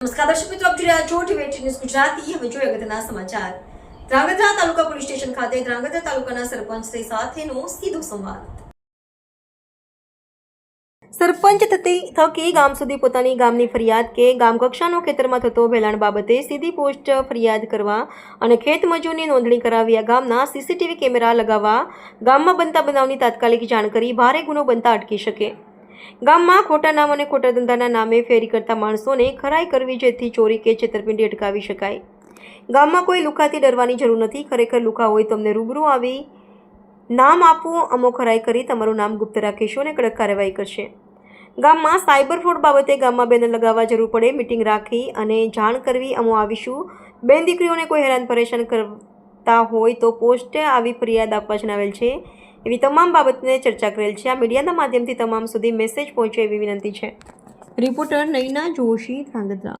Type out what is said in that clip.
નમસ્કાર, દર્શક મિત્રો ગુજરાતી. હવે જોઈએ અગત્યના સમાચાર. ધ્રાંગધ્રા તાલુકા પોલીસ સ્ટેશન ખાતે ધ્રાંગધ્રા તાલુકાના સરપંચ સાથેનો સીધો સંવાદ. સરપંચ થકી ગામ સુધી પોતાની ગામની ફરિયાદ કે ગામ કક્ષાનો ખેતરમાં થતો ભેલાણ બાબતે સીધી પોસ્ટ ફરિયાદ કરવા અને ખેત મજૂરની નોંધણી કરાવ્યા ગામના સીસીટીવી કેમેરા લગાવવા ગામમાં બનતા બનાવની તાત્કાલિક જાણ કરી ભારે ગુનો બનતા અટકી શકે. ગામમાં ખોટા નામ અને ખોટા ધંધાના નામે ફેરી કરતા માણસોને ખરાઈ કરવી જેથી ચોરી કે છેતરપિંડી અટકાવી શકાય. ગામમાં કોઈ લુખાથી ડરવાની જરૂર નથી. ખરેખર લુખા હોય તો અમને રૂબરૂ આવી નામ આપો, અમો ખરાઈ કરી તમારું નામ ગુપ્ત રાખીશું અને કડક કાર્યવાહી કરશે. ગામમાં સાયબર ફ્રોડ બાબતે ગામમાં બેનર લગાવવા જરૂર પડે, મિટિંગ રાખી અને જાણ કરવી અમો આવીશું. બેન દીકરીઓને કોઈ હેરાન પરેશાન કરતા હોય તો પોસ્ટે આવી ફરિયાદ આપવા જણાવેલ છે. એવી તમામ બાબતને ચર્ચા કરેલ છે. આ મીડિયાના માધ્યમથી તમામ સુધી મેસેજ પહોંચે એવી વિનંતી છે. રિપોર્ટર નૈના જોશી ધ્રાંગધ્રા